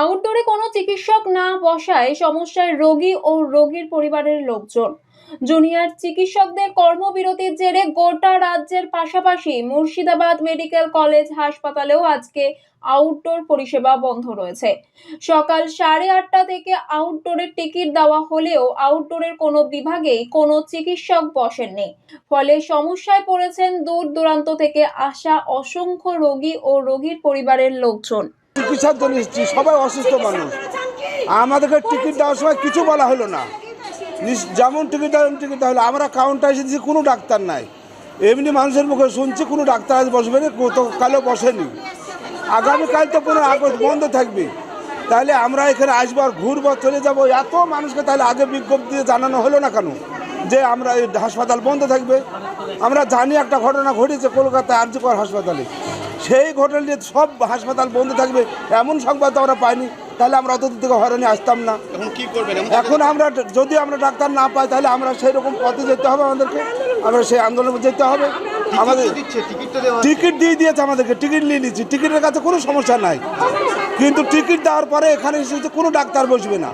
আউটডোরে কোনো চিকিৎসক না বসায় সমস্যায় রোগী ও রোগীর পরিবারের লোকজন। জুনিয়র চিকিৎসকদের কর্মবিরতির জেরে গোটা রাজ্যের পাশাপাশি মুর্শিদাবাদ মেডিকেল কলেজ হাসপাতালেও আজকে আউটডোর পরিষেবা বন্ধ রয়েছে। সকাল সাড়ে আটটা থেকে আউটডোরের টিকিট দেওয়া হলেও আউটডোরের কোনো বিভাগেই কোনো চিকিৎসক বসেননি। ফলে সমস্যায় পড়েছেন দূর দূরান্ত থেকে আসা অসংখ্য রোগী ও রোগীর পরিবারের লোকজন। চিকিৎসার জন্য এসেছি। সবাই অসুস্থ মানুষ। আমাদেরকে টিকিট দেওয়ার সময় কিছু বলা হলো না। যেমন টিকিট দেওয়া টিকিট দেওয়া হলো। আমরা কাউন্টার এসেছি কোনো ডাক্তার নাই। এমনি মানুষের মুখে শুনছি কোনো ডাক্তার আজ বসবে না কালও বসেনি। আগামীকাল তো কোনো আগস্ট বন্ধ থাকবে। তাহলে আমরা এখানে আসব আর ঘুরবো চলে যাব। এত মানুষকে তাহলে আগে বিজ্ঞপ্তি দিয়ে জানানো হলো না কেন? যে আমরা এই হাসপাতাল বন্ধ থাকবে। আমরা জানি একটা ঘটনা ঘটেছে কলকাতায় আরজিকর হাসপাতালে। সেই ঘটনা নিয়ে সব হাসপাতাল বন্ধ থাকবে এমন সংবাদ তো আমরা পাইনি তাহলে আমরা অত থেকে হয়রানি আসতাম না। এখন কি করবেন? এখন আমরা যদি আমরা ডাক্তার না পাই তাহলে আমরা সেই রকম পথে যেতে হবে আমাদেরকে আমরা সেই আন্দোলনে যেতে হবে। আমাদের টিকিট দিয়ে দিয়েছে আমাদেরকে টিকিট নিয়ে নিচ্ছি। টিকিটের কাছে কোনো সমস্যা নাই। কিন্তু টিকিট দেওয়ার পরে এখানে এসেছে কোনো ডাক্তার বসবে না।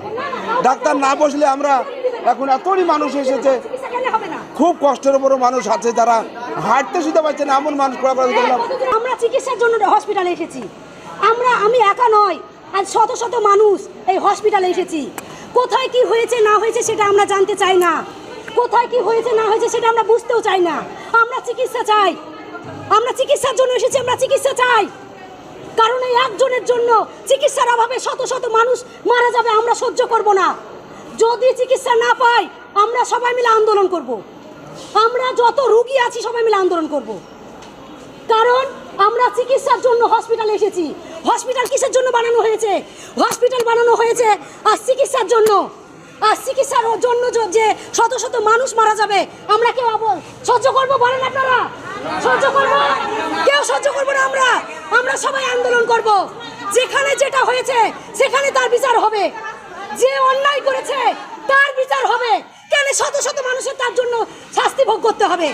ডাক্তার না বসলে আমরা এখন এতই মানুষ এসেছে খুব কষ্টের উপরও মানুষ আছে, যারা হাঁটতে শুধু পারছে না, এমন মানুষ আমরা চিকিৎসার জন্য হসপিটালে এসেছি। আমরা, আমি একা নয়, আজ শত শত মানুষ এই হসপিটালে এসেছি। কোথায় কি হয়েছে, না হয়েছে সেটা আমরা জানতে চাই না। কোথায় কি হয়েছে, না হয়েছে সেটা আমরা বুঝতেও চাই না। আমরা চিকিৎসা চাই। আমরা চিকিৎসার জন্য এসেছি, আমরা চিকিৎসা চাই। কারণ এই একজনের জন্য চিকিৎসার অভাবে শত শত মানুষ মারা যাবে, আমরা সহ্য করব না। যদি চিকিৎসা না পাই, আমরা সবাই মিলে আন্দোলন করব। আমরা যত রুগী আছি, সবাই মিলে আন্দোলন করব। কারণ আমরা চিকিৎসার জন্য হসপিটালে এসেছি। হসপিটাল কিসের জন্য বানানো হয়েছে? হসপিটাল বানানো হয়েছে আর চিকিৎসার জন্য। আর চিকিৎসার জন্য যে শত শত মানুষ মারা যাবে, আমরা কেউ সহ্য করব বলেন আপনারা? সহ্য করব? কেউ সহ্য করব না আমরা? আমরা সবাই আন্দোলন করব। যেখানে যেটা হয়েছে, সেখানে তার বিচার হবে। যে অন্যায় করেছে, তার বিচার হবে। কেন শত শত মানুষের তার জন্য শাস্তি ভোগ করতে হবে।